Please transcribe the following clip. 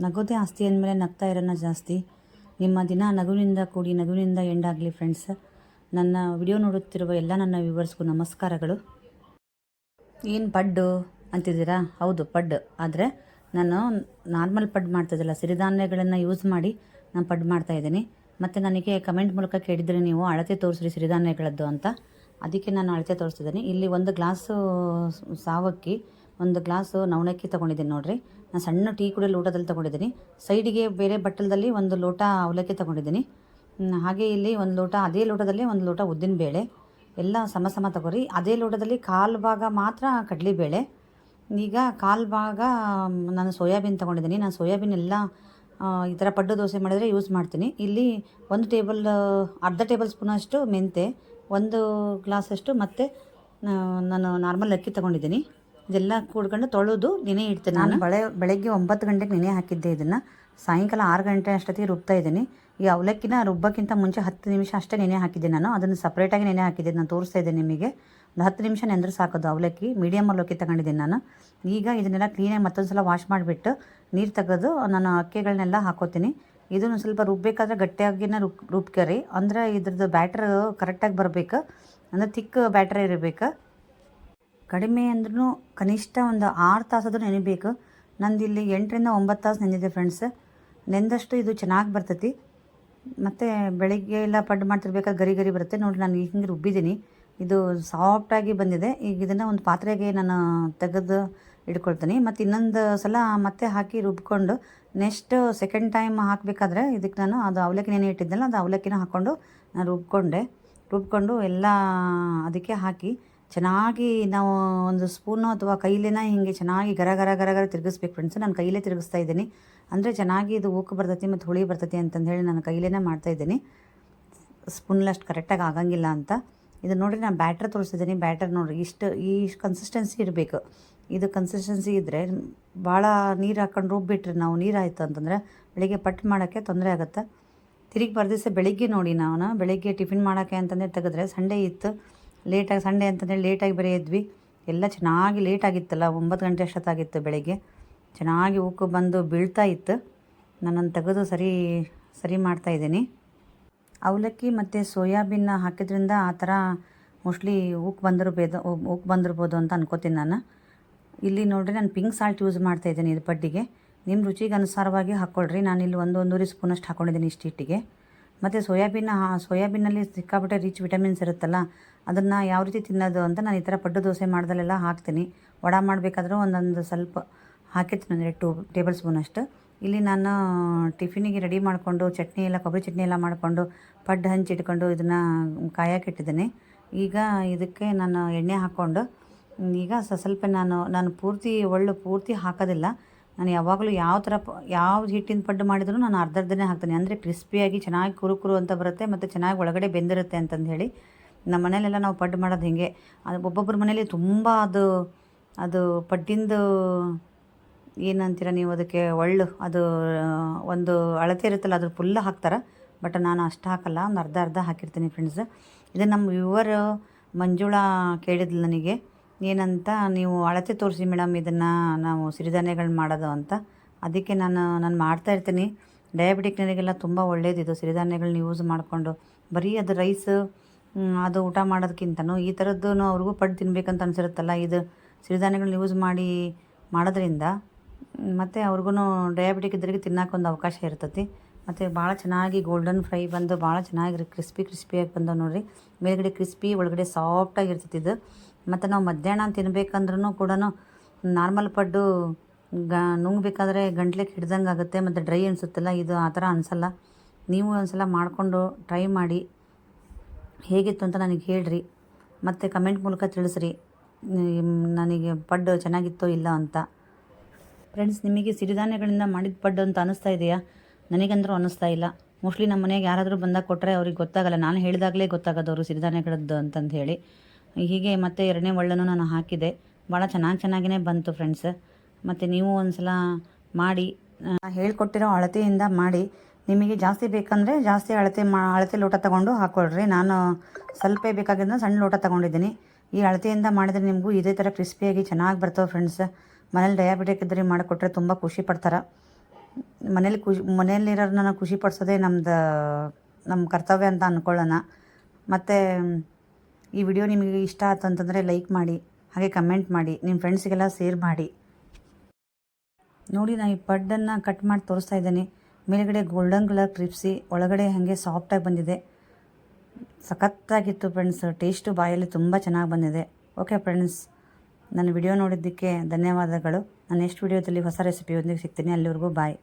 ನಗೋದೇ ಆಸ್ತಿ ಅಂದಮೇಲೆ ನಗ್ತಾ ಇರೋಣ ಜಾಸ್ತಿ. ನಿಮ್ಮ ದಿನ ನಗುವಿನಿಂದ ಕೂಡಿ ನಗುವಿನಿಂದ ಎಂಡಾಗಲಿ ಫ್ರೆಂಡ್ಸ್ ನನ್ನ ವಿಡಿಯೋ ನೋಡುತ್ತಿರುವ ಎಲ್ಲ ನನ್ನ ವ್ಯೂವರ್ಸ್ಗೂ ನಮಸ್ಕಾರಗಳು. ಏನು ಪಡ್ಡು ಅಂತಿದ್ದೀರಾ? ಹೌದು, ಪಡ್ಡು. ಆದರೆ ನಾನು ನಾರ್ಮಲ್ ಪಡ್ ಮಾಡ್ತಿದ್ದಲ್ಲ, ಸಿರಿಧಾನ್ಯಗಳನ್ನು ಯೂಸ್ ಮಾಡಿ ನಾನು ಪಡ್ ಮಾಡ್ತಾ ಇದ್ದೀನಿ. ಮತ್ತು ನನಗೆ ಕಮೆಂಟ್ ಮೂಲಕ ಕೇಳಿದರೆ ನೀವು ಅಳತೆ ತೋರಿಸ್ರಿ ಸಿರಿಧಾನ್ಯಗಳದ್ದು ಅಂತ. ಅದಕ್ಕೆ ನಾನು ಅಳತೆ ತೋರಿಸ್ತಿದ್ದೀನಿ. ಇಲ್ಲಿ ಒಂದು ಗ್ಲಾಸು ಸಾವಕ್ಕಿ, ಒಂದು ಗ್ಲಾಸು ನವಣಕ್ಕಿ ತೊಗೊಂಡಿದ್ದೀನಿ ನೋಡಿರಿ. ನಾನು ಸಣ್ಣ ಟೀ ಕೂಡ ಲೋಟದಲ್ಲಿ ತೊಗೊಂಡಿದ್ದೀನಿ. ಸೈಡಿಗೆ ಬೇರೆ ಬಟ್ಟಲದಲ್ಲಿ ಒಂದು ಲೋಟ ಅವಲಕ್ಕಿ ತೊಗೊಂಡಿದ್ದೀನಿ. ಹಾಗೆ ಇಲ್ಲಿ ಒಂದು ಲೋಟ, ಅದೇ ಲೋಟದಲ್ಲಿ ಒಂದು ಲೋಟ ಉದ್ದಿನ ಬೇಳೆ ಎಲ್ಲ ಸಮ ಸಮ ತಗೋರಿ. ಅದೇ ಲೋಟದಲ್ಲಿ ಕಾಲು ಭಾಗ ಮಾತ್ರ ಕಡಲೆಬೇಳೆ. ಈಗ ಕಾಲು ಭಾಗ ನಾನು ಸೋಯಾಬೀನ್ ತೊಗೊಂಡಿದ್ದೀನಿ. ನಾನು ಸೋಯಾಬೀನ್ ಎಲ್ಲ ಈ ಥರ ಪಡ್ಡು ದೋಸೆ ಮಾಡಿದರೆ ಯೂಸ್ ಮಾಡ್ತೀನಿ. ಇಲ್ಲಿ ಒಂದು ಟೇಬಲ್, ಅರ್ಧ ಟೇಬಲ್ ಸ್ಪೂನಷ್ಟು ಮೆಂತೆ, ಒಂದು ಗ್ಲಾಸಷ್ಟು ಮತ್ತು ನಾನು ನಾರ್ಮಲ್ ಅಕ್ಕಿ ತೊಗೊಂಡಿದ್ದೀನಿ. ಇದೆಲ್ಲ ಕೂಡ್ಕೊಂಡು ತೊಳೆದು ನೆನೆ ಇಡ್ತೀನಿ ನಾನು ಬಳೆ ಬೆಳಗ್ಗೆ ಒಂಬತ್ತು ಗಂಟೆಗೆ ನೆನೆ ಹಾಕಿದ್ದೆ ಇದನ್ನು. ಸಾಯಂಕಾಲ ಆರು ಗಂಟೆ ಅಷ್ಟೊತ್ತಿಗೆ ರುಬ್ತಾ ಇದ್ದೀನಿ. ಈ ಅವಲಕ್ಕಿನ ರುಬ್ಬಕ್ಕಿಂತ ಮುಂಚೆ ಹತ್ತು ನಿಮಿಷ ಅಷ್ಟೇ ನೆನೆ ಹಾಕಿದ್ದೆ ನಾನು. ಅದನ್ನು ಸಪ್ರೇಟಾಗಿ ನೆನೆ ಹಾಕಿದ್ದೆ ನಾನು ತೋರಿಸ್ತಾ ಇದ್ದೆ ನಿಮಗೆ. ಒಂದು ಹತ್ತು ನಿಮಿಷ ನೆಂದ್ರೆ ಸಾಕೋದು ಅವಲಕ್ಕಿ. ಮೀಡಿಯಮ್ ಅವಲಕ್ಕಿ ತಗೊಂಡಿದ್ದೀನಿ ನಾನು. ಈಗ ಇದನ್ನೆಲ್ಲ ಕ್ಲೀನಾಗಿ ಮತ್ತೊಂದು ಸಲ ವಾಶ್ ಮಾಡಿಬಿಟ್ಟು ನೀರು ತೆಗೆದು ನಾನು ಅಕ್ಕಿಗಳನ್ನೆಲ್ಲ ಹಾಕೋತೀನಿ. ಇದನ್ನು ಸ್ವಲ್ಪ ರುಬ್ಬೇಕಾದ್ರೆ ಗಟ್ಟಿಯಾಗಿನ ರುಬ್ ರುಬ್ಕರಿ. ಅಂದರೆ ಇದ್ರದ್ದು ಬ್ಯಾಟ್ರ್ ಕರೆಕ್ಟಾಗಿ ಬರಬೇಕು. ಅಂದರೆ ತಿಕ್ ಬ್ಯಾಟ್ರ್ ಇರಬೇಕು. ಕಡಿಮೆ ಅಂದ್ರೂ ಕನಿಷ್ಠ ಒಂದು ಆರು ತಾಸಾದರೂ ನೆನಿಬೇಕು. ನಂದು ಇಲ್ಲಿ ಎಂಟರಿಂದ ಒಂಬತ್ತು ತಾಸು ನೆಂದಿದೆ ಫ್ರೆಂಡ್ಸ್ ನೆಂದಷ್ಟು ಇದು ಚೆನ್ನಾಗಿ ಬರ್ತೈತಿ. ಮತ್ತು ಬೆಳಿಗ್ಗೆ ಎಲ್ಲ ಪಡ್ಡು ಮಾಡ್ತಿರ್ಬೇಕಾದ್ರೆ ಗರಿ ಗರಿ ಬರುತ್ತೆ. ನೋಡಿ, ನಾನು ಹಿಂಗೆ ರುಬ್ಬಿದ್ದೀನಿ. ಇದು ಸಾಫ್ಟಾಗಿ ಬಂದಿದೆ. ಈಗ ಇದನ್ನು ಒಂದು ಪಾತ್ರೆಗೆ ನಾನು ತೆಗೆದು ಇಟ್ಕೊಳ್ತೀನಿ. ಮತ್ತು ಇನ್ನೊಂದು ಸಲ ಮತ್ತೆ ಹಾಕಿ ರುಬ್ಕೊಂಡು ನೆಕ್ಸ್ಟ್ ಸೆಕೆಂಡ್ ಟೈಮ್ ಹಾಕಬೇಕಾದ್ರೆ ಇದಕ್ಕೆ ನಾನು ಅದು ಅವಲಕ್ಕಿ ನೆನೆ ಇಟ್ಟಿದ್ದೆಲ್ಲ ಅದು ಅವಲಕ್ಕಿನ ಹಾಕ್ಕೊಂಡು ನಾನು ರುಬ್ಕೊಂಡೆ. ರುಬ್ಕೊಂಡು ಎಲ್ಲ ಅದಕ್ಕೆ ಹಾಕಿ ಚೆನ್ನಾಗಿ ನಾವು ಒಂದು ಸ್ಪೂನು ಅಥವಾ ಕೈಲೇನ ಹಿಂಗೆ ಚೆನ್ನಾಗಿ ಗರ ಗರ ಗರ ಗರ ತಿರುಗಿಸ್ಬೇಕು ಫ್ರೆಂಡ್ಸ್ ನಾನು ಕೈಲೇ ತಿರುಗಿಸ್ತಾ ಇದ್ದೀನಿ. ಅಂದರೆ ಚೆನ್ನಾಗಿ ಇದು ಉಕ್ಕು ಬರ್ತೈತಿ ಮತ್ತು ಹುಳಿ ಬರ್ತೈತಿ ಅಂತಂದು ಹೇಳಿ ನಾನು ಕೈಲೇನೇ ಮಾಡ್ತಾ ಇದ್ದೀನಿ. ಸ್ಪೂನ್ಲಷ್ಟು ಕರೆಕ್ಟಾಗಿ ಆಗಂಗಿಲ್ಲ ಅಂತ. ಇದು ನೋಡಿರಿ ನಾನು ಬ್ಯಾಟ್ರ್ ತೋರಿಸಿದ್ದೀನಿ. ಬ್ಯಾಟರ್ ನೋಡಿರಿ, ಇಷ್ಟು, ಈ ಕನ್ಸಿಸ್ಟೆನ್ಸಿ ಇರಬೇಕು. ಇದು ಕನ್ಸಿಸ್ಟೆನ್ಸಿ ಇದ್ದರೆ ಭಾಳ ನೀರು ಹಾಕೊಂಡು ರುಬ್ಬಿಟ್ರೆ ನಾವು ನೀರು ಆಯಿತು ಅಂತಂದರೆ ಬೆಳಿಗ್ಗೆ ಪಟ್ಟು ಮಾಡೋಕ್ಕೆ ತೊಂದರೆ ಆಗುತ್ತೆ. ತಿರುಗಿ ಬರ್ದಿಸ ಬೆಳಿಗ್ಗೆ ನೋಡಿ ನಾವು ಬೆಳಿಗ್ಗೆ ಟಿಫಿನ್ ಮಾಡೋಕ್ಕೆ ಅಂತಂದರೆ ತೆಗೆದ್ರೆ ಸಂಡೇ ಇತ್ತು. ಲೇಟಾಗಿ, ಸಂಡೇ ಅಂತಂದೇಳಿ ಲೇಟಾಗಿ ಬೇರೆ ಎದ್ವಿ. ಎಲ್ಲ ಚೆನ್ನಾಗಿ ಲೇಟಾಗಿತ್ತಲ್ಲ ಒಂಬತ್ತು ಗಂಟೆ ಅಷ್ಟೊತ್ತಾಗಿತ್ತು ಬೆಳಗ್ಗೆ. ಚೆನ್ನಾಗಿ ಉಕ್ಕು ಬಂದು ಬೀಳ್ತಾ ಇತ್ತು. ನಾನನ್ನು ತೆಗೆದು ಸರಿ ಸರಿ ಮಾಡ್ತಾಯಿದ್ದೀನಿ ಅವಲಕ್ಕಿ ಮತ್ತು ಸೋಯಾಬೀನ್ ಹಾಕಿದ್ರಿಂದ ಆ ಥರ ಮೋಸ್ಟ್ಲಿ ಉಕ್ಕು ಬಂದಿರ್ಬೋದು ಉಕ್ಕು ಬಂದಿರ್ಬೋದು ಅಂತ ಅನ್ಕೋತೀನಿ ನಾನು. ಇಲ್ಲಿ ನೋಡಿರಿ, ನಾನು ಪಿಂಕ್ ಸಾಲ್ಟ್ ಯೂಸ್ ಮಾಡ್ತಾ ಇದ್ದೀನಿ ಇದು ಪಡ್ಡಿಗೆ ನಿಮ್ಮ ರುಚಿಗೆ ಅನುಸಾರವಾಗಿ ಹಾಕ್ಕೊಳ್ರಿ ನಾನು ಇಲ್ಲಿ ಒಂದು ಒಂದೂವರೆ ಸ್ಪೂನಷ್ಟು ಹಾಕ್ಕೊಂಡಿದ್ದೀನಿ ಇಷ್ಟು ಹಿಟ್ಟಿಗೆ ಮತ್ತು ಸೋಯಾಬೀನ್ ಸೋಯಾಬೀನಲ್ಲಿ ಸಿಕ್ಕಾಪಟ್ಟೆ ರಿಚ್ ವಿಟಮಿನ್ಸ್ ಇರುತ್ತಲ್ಲ, ಅದನ್ನು ಯಾವ ರೀತಿ ತಿನ್ನೋದು ಅಂತ ನಾನು ಈ ಥರ ಪಡ್ಡು ದೋಸೆ ಮಾಡ್ದಲ್ಲೆಲ್ಲ ಹಾಕ್ತೀನಿ. ವಡ ಮಾಡಬೇಕಾದ್ರೂ ಒಂದೊಂದು ಸ್ವಲ್ಪ ಹಾಕಿರ್ತೀನಿ ಅಂದರೆ ಟೂ ಟೇಬಲ್ ಸ್ಪೂನ್ ಅಷ್ಟು. ಇಲ್ಲಿ ನಾನು ಟಿಫಿನಿಗೆ ರೆಡಿ ಮಾಡಿಕೊಂಡು ಚಟ್ನಿ ಎಲ್ಲ, ಕೊಬ್ಬರಿ ಚಟ್ನಿ ಎಲ್ಲ ಮಾಡಿಕೊಂಡು ಪಡ್ಡು ಹಂಚಿಟ್ಕೊಂಡು ಇದನ್ನು ಕಾಯಕ್ಕಿಟ್ಟಿದ್ದೀನಿ ಈಗ ಇದಕ್ಕೆ ನಾನು ಎಣ್ಣೆ ಹಾಕ್ಕೊಂಡು, ಈಗ ಸ್ವಲ್ಪ ನಾನು ನಾನು ಪೂರ್ತಿ, ಒಳ್ಳೆ ಪೂರ್ತಿ ಹಾಕೋದಿಲ್ಲ. ನಾನು ಯಾವಾಗಲೂ ಯಾವ ಥರ ಯಾವ ಹಿಟ್ಟಿನ ಪಡ್ಡು ಮಾಡಿದ್ರು ನಾನು ಅರ್ಧ ಅರ್ಧನೇ ಹಾಕ್ತೀನಿ. ಅಂದರೆ ಕ್ರಿಸ್ಪಿಯಾಗಿ ಚೆನ್ನಾಗಿ ಕುರು ಕುರು ಅಂತ ಬರುತ್ತೆ, ಮತ್ತು ಚೆನ್ನಾಗಿ ಒಳಗಡೆ ಬೆಂದಿರುತ್ತೆ ಅಂತಂದು ಹೇಳಿ. ನಮ್ಮ ಮನೇಲೆಲ್ಲ ನಾವು ಪಡ್ಡು ಮಾಡೋದು ಹಿಂಗೆ? ಅದು ಒಬ್ಬೊಬ್ಬರ ಮನೇಲಿ ತುಂಬ ಅದು ಅದು ಪಡ್ಡಿಂದು ಏನಂತೀರ ನೀವು ಅದಕ್ಕೆ, ಒಳ್ಳು, ಅದು ಒಂದು ಅಳತೆ ಇರುತ್ತಲ್ಲ, ಅದ್ರ ಫುಲ್ ಹಾಕ್ತಾರೆ. ಬಟ್ ನಾನು ಅಷ್ಟು ಹಾಕಲ್ಲ, ಒಂದು ಅರ್ಧ ಅರ್ಧ ಹಾಕಿರ್ತೀನಿ ಫ್ರೆಂಡ್ಸ್ ಇದು ನಮ್ಮ ವ್ಯೂವರ್ ಮಂಜುಳಾ ಕೇಳಿದ್ಲು ನನಗೆ. ಏನಂತ ನೀವು ಅಳತೆ ತೋರಿಸಿ ಮೇಡಮ್ ಇದನ್ನು ನಾವು ಸಿರಿಧಾನ್ಯಗಳು ಮಾಡೋದು ಅಂತ. ಅದಕ್ಕೆ ನಾನು ನಾನು ಮಾಡ್ತಾ ಇರ್ತೀನಿ. ಡಯಾಬಿಟಿಕ್ನರಿಗೆಲ್ಲ ತುಂಬ ಒಳ್ಳೇದಿದು ಸಿರಿಧಾನ್ಯಗಳನ್ನ ಯೂಸ್ ಮಾಡಿಕೊಂಡು ಬರೀ ಅದು ರೈಸ್ ಅದು ಊಟ ಮಾಡೋದಕ್ಕಿಂತನೂ ಈ ಥರದ್ದು ಅವ್ರಿಗೂ ಪಡ್ಡು ತಿನ್ಬೇಕಂತ ಅನಿಸಿರುತ್ತಲ್ಲ. ಇದು ಸಿರಿಧಾನ್ಯಗಳನ್ನ ಯೂಸ್ ಮಾಡಿ ಮಾಡೋದ್ರಿಂದ ಮತ್ತು ಅವ್ರಿಗೂ ಡಯಾಬಿಟಿಕ್ ಇದ್ದರಿಗೆ ತಿನ್ನೋಕೆ ಒಂದು ಅವಕಾಶ ಇರ್ತೈತಿ. ಮತ್ತು ಭಾಳ ಚೆನ್ನಾಗಿ ಗೋಲ್ಡನ್ ಫ್ರೈ ಬಂದು ಭಾಳ ಚೆನ್ನಾಗಿ ಕ್ರಿಸ್ಪಿ ಕ್ರಿಸ್ಪಿಯಾಗಿ ಬಂದವು ನೋಡಿರಿ. ಮೇಲ್ಗಡೆ ಕ್ರಿಸ್ಪಿ ಒಳಗಡೆ ಸಾಫ್ಟಾಗಿ ಇದು. ಮತ್ತು ನಾವು ಮಧ್ಯಾಹ್ನ ತಿನ್ಬೇಕಂದ್ರೂ ಕೂಡ ನಾರ್ಮಲ್ ಪಡ್ಡು ಗ, ನುಂಗ್ಬೇಕಾದ್ರೆ ಗಂಟ್ಲೆ ಹಿಡ್ದಂಗೆ ಆಗುತ್ತೆ ಮತ್ತು ಡ್ರೈ ಅನಿಸುತ್ತಲ್ಲ, ಇದು ಆ ಥರ ಅನಿಸಲ್ಲ. ನೀವು ಒಂದ್ಸಲ ಮಾಡಿಕೊಂಡು ಟ್ರೈ ಮಾಡಿ. ಹೇಗಿತ್ತು ಅಂತ ನನಗೆ ಹೇಳ್ರಿ. ಮತ್ತು ಕಮೆಂಟ್ ಮೂಲಕ ತಿಳಿಸ್ರಿ. ನನಗೆ ಪಡ್ಡು ಚೆನ್ನಾಗಿತ್ತೋ ಇಲ್ಲ ಅಂತ. ಫ್ರೆಂಡ್ಸ್ ನಿಮಗೆ ಸಿರಿಧಾನ್ಯಗಳಿಂದ ಮಾಡಿದ ಪಡ್ಡು ಅಂತ ಅನ್ನಿಸ್ತಾ ಇದೆಯಾ? ನನಗಂದ್ರೂ ಅನ್ನಿಸ್ತಾ ಇಲ್ಲ. ಮೋಸ್ಟ್ಲಿ ನಮ್ಮ ಮನೆಗೆ ಯಾರಾದರೂ ಬಂದಾಗ ಕೊಟ್ಟರೆ ಅವ್ರಿಗೆ ಗೊತ್ತಾಗಲ್ಲ. ನಾನು ಹೇಳಿದಾಗಲೇ ಗೊತ್ತಾಗೋದು ಅವರು ಸಿರಿಧಾನ್ಯಗಳದ್ದು ಅಂತಂದು ಹೇಳಿ. ಹೀಗೆ ಮತ್ತೆ ಎರಡನೇ ಒಳ್ಳನ್ನು ನಾನು ಹಾಕಿದೆ. ಭಾಳ ಚೆನ್ನಾಗಿ ಚೆನ್ನಾಗಿಯೇ ಬಂತು ಫ್ರೆಂಡ್ಸ್ ಮತ್ತು ನೀವು ಒಂದು ಸಲ ಮಾಡಿ ಹೇಳ್ಕೊಟ್ಟಿರೋ ಅಳತೆಯಿಂದ ಮಾಡಿ. ನಿಮಗೆ ಜಾಸ್ತಿ ಬೇಕಂದರೆ ಜಾಸ್ತಿ ಅಳತೆ ಮಾ, ಅಳತೆ ಲೋಟ ತೊಗೊಂಡು ಹಾಕ್ಕೊಳ್ರಿ ನಾನು ಸ್ವಲ್ಪ ಬೇಕಾಗಿದ್ದ ಸಣ್ಣ ಲೋಟ ತೊಗೊಂಡಿದ್ದೀನಿ. ಈ ಅಳತೆಯಿಂದ ಮಾಡಿದರೆ ನಿಮಗೂ ಇದೇ ಥರ ಕ್ರಿಸ್ಪಿಯಾಗಿ ಚೆನ್ನಾಗಿ ಬರ್ತವೆ ಫ್ರೆಂಡ್ಸ್ ಮನೇಲಿ ಡಯಾಬಿಟಿಕ್ ಇದ್ದರೆ ಮಾಡಿಕೊಟ್ರೆ ತುಂಬ ಖುಷಿ ಪಡ್ತಾರೆ. ಮನೇಲಿ ಖುಷಿ ಮನೆಯಲ್ಲಿರೋರನ್ನ ನಾವು ಖುಷಿ ಪಡಿಸೋದೇ ನಮ್ದು ನಮ್ಮ ಕರ್ತವ್ಯ ಅಂತ ಅಂದ್ಕೊಳ್ಳೋಣ ಮತ್ತು, ಈ ವಿಡಿಯೋ ನಿಮಗೆ ಇಷ್ಟ ಆಯ್ತು ಅಂತಂದರೆ ಲೈಕ್ ಮಾಡಿ, ಹಾಗೆ ಕಮೆಂಟ್ ಮಾಡಿ ನಿಮ್ಮ ಫ್ರೆಂಡ್ಸಿಗೆಲ್ಲ ಶೇರ್ ಮಾಡಿ. ನೋಡಿ ನಾನು ಈ ಪಡ್ಡನ್ನು ಕಟ್ ಮಾಡಿ ತೋರಿಸ್ತಾ ಇದ್ದೀನಿ. ಮೇಲುಗಡೆ ಗೋಲ್ಡನ್ ಕಲರ್ ಕ್ರಿಪ್ಸಿ ಒಳಗಡೆ ಹಾಗೆ ಸಾಫ್ಟಾಗಿ ಬಂದಿದೆ. ಸಖತ್ತಾಗಿತ್ತು ಫ್ರೆಂಡ್ಸ್ ಟೇಸ್ಟು ಬಾಯಲ್ಲಿ ತುಂಬ ಚೆನ್ನಾಗಿ ಬಂದಿದೆ. ಓಕೆ ಫ್ರೆಂಡ್ಸ್ ನನ್ನ ವಿಡಿಯೋ ನೋಡಿದ್ದಕ್ಕೆ ಧನ್ಯವಾದಗಳು. ನಾನು ನೆಕ್ಸ್ಟ್ ವಿಡಿಯೋದಲ್ಲಿ ಹೊಸ ರೆಸಿಪಿಯೊಂದಿಗೆ ಸಿಗ್ತೀನಿ. ಅಲ್ಲಿವರೆಗೂ ಬಾಯ್